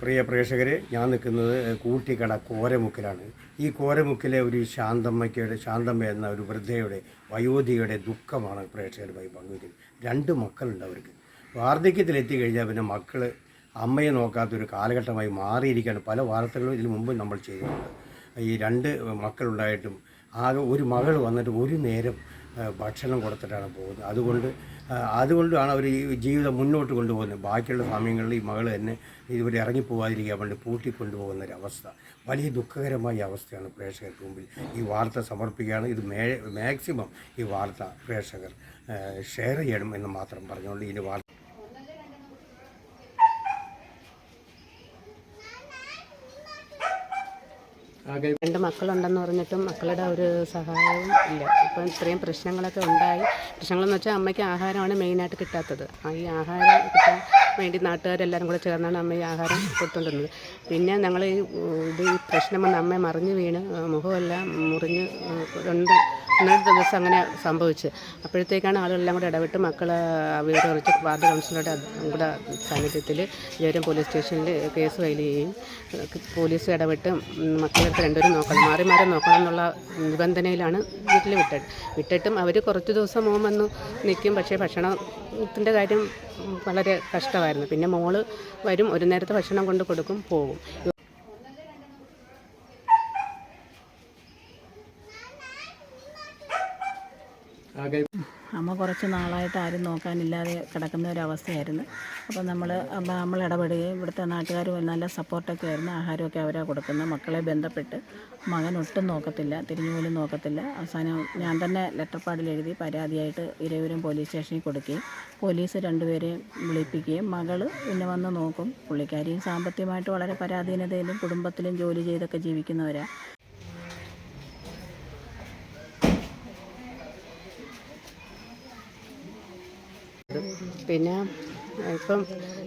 പ്രിയ പ്രേക്ഷകരെ ഞാൻ നിൽക്കുന്നത് കൂട്ടിക്കട കോരമുക്കിലാണ്. ഈ കോരമുക്കിലെ ഒരു ശാന്തമ്മയ്ക്കയുടെ ശാന്തമ്മ എന്ന ഒരു വൃദ്ധയുടെ വയോധികയുടെ ദുഃഖമാണ് പ്രേക്ഷകരുമായി പങ്കുവയ്ക്കുന്നത് രണ്ട് മക്കളുണ്ട് അവർക്ക്. വാർദ്ധക്യത്തിലെത്തി കഴിഞ്ഞാൽ പിന്നെ മക്കൾ അമ്മയെ നോക്കാത്തൊരു കാലഘട്ടമായി മാറിയിരിക്കുകയാണ്. പല വാർത്തകളും ഇതിനു മുമ്പ് നമ്മൾ ചെയ്തിട്ടുണ്ട്. ഈ രണ്ട് മക്കളുണ്ടായിട്ടും ആകെ ഒരു മകൾ വന്നിട്ട് ഒരു നേരം ഭക്ഷണം കൊടുത്തിട്ടാണ് പോകുന്നത്. അതുകൊണ്ട് അതുകൊണ്ടാണ് അവർ ഈ ജീവിതം മുന്നോട്ട് കൊണ്ടുപോകുന്നത്. ബാക്കിയുള്ള സമയങ്ങളിൽ ഈ മകൾ തന്നെ ഇതുവരെ ഇറങ്ങിപ്പോകാതിരിക്കാൻ വേണ്ടി പൂട്ടിക്കൊണ്ടുപോകുന്ന ഒരു അവസ്ഥ വലിയ ദുഃഖകരമായ അവസ്ഥയാണ് പ്രേക്ഷകർക്ക് മുമ്പിൽ ഈ വാർത്ത സമർപ്പിക്കുകയാണ്. ഇത് മാക്സിമം ഈ വാർത്ത പ്രേക്ഷകർ ഷെയർ ചെയ്യണം എന്ന് മാത്രം പറഞ്ഞുകൊണ്ട് ഇതിന്റെ വാർത്ത രണ്ട് മക്കളുണ്ടെന്ന് പറഞ്ഞിട്ടും മക്കളുടെ ഒരു സഹായവും ഇല്ല. ഇപ്പം ഇത്രയും പ്രശ്നങ്ങളൊക്കെ ഉണ്ടായി. പ്രശ്നങ്ങളെന്ന് വെച്ചാൽ അമ്മയ്ക്ക് ആഹാരമാണ് മെയിനായിട്ട് കിട്ടാത്തത്. ഈ ആഹാരം കിട്ടാൻ വേണ്ടി നാട്ടുകാരെല്ലാവരും കൂടെ ചേർന്നാണ് അമ്മ ഈ ആഹാരം കൊടുത്തുകൊണ്ടിരുന്നത് പിന്നെ ഞങ്ങൾ ഈ ഇത് ഈ പ്രശ്നം വന്ന് അമ്മ മറിഞ്ഞു വീണ് മുഖമെല്ലാം മുറിഞ്ഞ് രണ്ട് ഒന്നര ദിവസം അങ്ങനെ സംഭവിച്ചു. അപ്പോഴത്തേക്കാണ് ആളുകളെല്ലാം കൂടെ ഇടപെട്ട് മക്കളെ വീട് കുറച്ച് വാർഡ് കൗൺസിലറുടെ കൂടെ സാന്നിധ്യത്തിൽ വിവരം പോലീസ് സ്റ്റേഷനിൽ കേസ് ഫയൽ ചെയ്യുകയും പോലീസ് ഇടപെട്ട് മക്കളെടുത്ത് രണ്ടുപേരും നോക്കണം മാറി മാറി നോക്കണം എന്നുള്ള നിബന്ധനയിലാണ് വീട്ടിൽ വിട്ടത്. വിട്ടിട്ടും അവർ കുറച്ച് ദിവസം മോൻ വന്ന് നിൽക്കും പക്ഷേ ഭക്ഷണത്തിന്റെ കാര്യം വളരെ കഷ്ടമായിരുന്നു. പിന്നെ മോൾ വരും ഒരു നേരത്തെ ഭക്ഷണം കൊണ്ട് കൊടുക്കും പോകും അമ്മ കുറച്ച് നാളായിട്ട് ആരും നോക്കാനില്ലാതെ കിടക്കുന്ന ഒരവസ്ഥയായിരുന്നു അപ്പോൾ നമ്മൾ നമ്മൾ ഇടപെടുകയും ഇവിടുത്തെ നാട്ടുകാരും നല്ല സപ്പോർട്ടൊക്കെ ആയിരുന്നു. ആഹാരമൊക്കെ അവരാ കൊടുക്കുന്നത്. മക്കളെ ബന്ധപ്പെട്ട് മകൻ ഒട്ടും നോക്കത്തില്ല തിരിഞ്ഞു പോലും നോക്കത്തില്ല. അവസാനം ഞാൻ തന്നെ ലെറ്റർ പാഡിൽ എഴുതി പരാതിയായിട്ട് ഇരവരും പോലീസ് സ്റ്റേഷനിൽ കൊടുക്കുകയും പോലീസ് രണ്ടുപേരെയും വിളിപ്പിക്കുകയും മകൾ പിന്നെ വന്ന് നോക്കും. പുള്ളിക്കാരിയും സാമ്പത്തികമായിട്ട് വളരെ പരാധീനതയിലും കുടുംബത്തിലും ജോലി ചെയ്തൊക്കെ ജീവിക്കുന്നവരാണ് പിന്നെ ഇപ്പം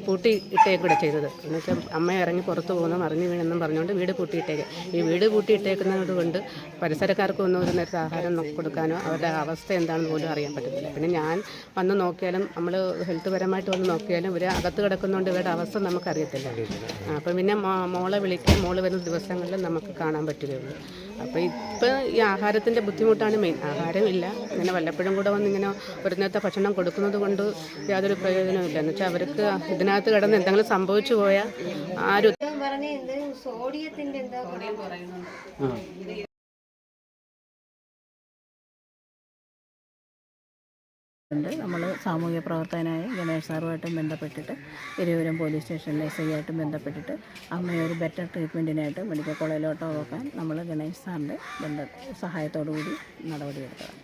പൂട്ടി ഇട്ടേക്കൂടെ ചെയ്തത്. എന്നുവെച്ചാൽ അമ്മ ഇറങ്ങി പുറത്ത് പോകുന്ന മറിഞ്ഞു വീണെന്നും പറഞ്ഞുകൊണ്ട് വീട് പൂട്ടിയിട്ടേക്ക്. ഈ വീട് പൂട്ടിയിട്ടേക്കുന്നത് കൊണ്ട് പരിസരക്കാർക്കൊന്നും ഒരു നേരത്തെ ആഹാരം കൊടുക്കാനോ അവരുടെ അവസ്ഥ എന്താണെന്ന് പോലും അറിയാൻ പറ്റത്തില്ല. പിന്നെ ഞാൻ വന്ന് നോക്കിയാലും നമ്മൾ ഹെൽത്ത് പരമായിട്ട് വന്ന് നോക്കിയാലും ഇവർ അകത്ത് കിടക്കുന്നതുകൊണ്ട് ഇവരുടെ അവസ്ഥ നമുക്കറിയത്തില്ല. അപ്പം പിന്നെ മോളെ വിളിക്കാൻ മോൾ വരുന്ന ദിവസങ്ങളിൽ നമുക്ക് കാണാൻ പറ്റുകയുള്ളൂ. അപ്പോൾ ഇപ്പം ഈ ആഹാരത്തിന്റെ ബുദ്ധിമുട്ടാണ് മെയിൻ. ആഹാരമില്ല. ഇങ്ങനെ വല്ലപ്പോഴും കൂടെ വന്ന് ഇങ്ങനെ ഒരു നേരത്തെ ഭക്ഷണം കൊടുക്കുന്നത് കൊണ്ട് യാതൊരു പ്രയോജനവും ഇല്ല. എന്ന് വെച്ചാൽ അവർക്ക് ഇതിനകത്ത് കിടന്ന് എന്തെങ്കിലും സംഭവിച്ചു പോയാൽ ആരും പറഞ്ഞ എന്ത്? ഉണ്ട്. നമ്മൾ സാമൂഹ്യ പ്രവർത്തകനായ ഗണേഷ് സാറുമായിട്ടും ബന്ധപ്പെട്ടിട്ട് ഇരുവരും പോലീസ് സ്റ്റേഷനിലെ എസ് ഐ ആയിട്ടും ബന്ധപ്പെട്ടിട്ട് അമ്മയെ ഒരു ബെറ്റർ ട്രീറ്റ്മെന്റിനായിട്ട് മെഡിക്കൽ കോളേജിലോട്ടോ നോക്കാൻ നമ്മൾ ഗണേഷ് സാറിന്റെ ബന്ധ സഹായത്തോടു കൂടി നടപടിയെടുത്തതാണ്.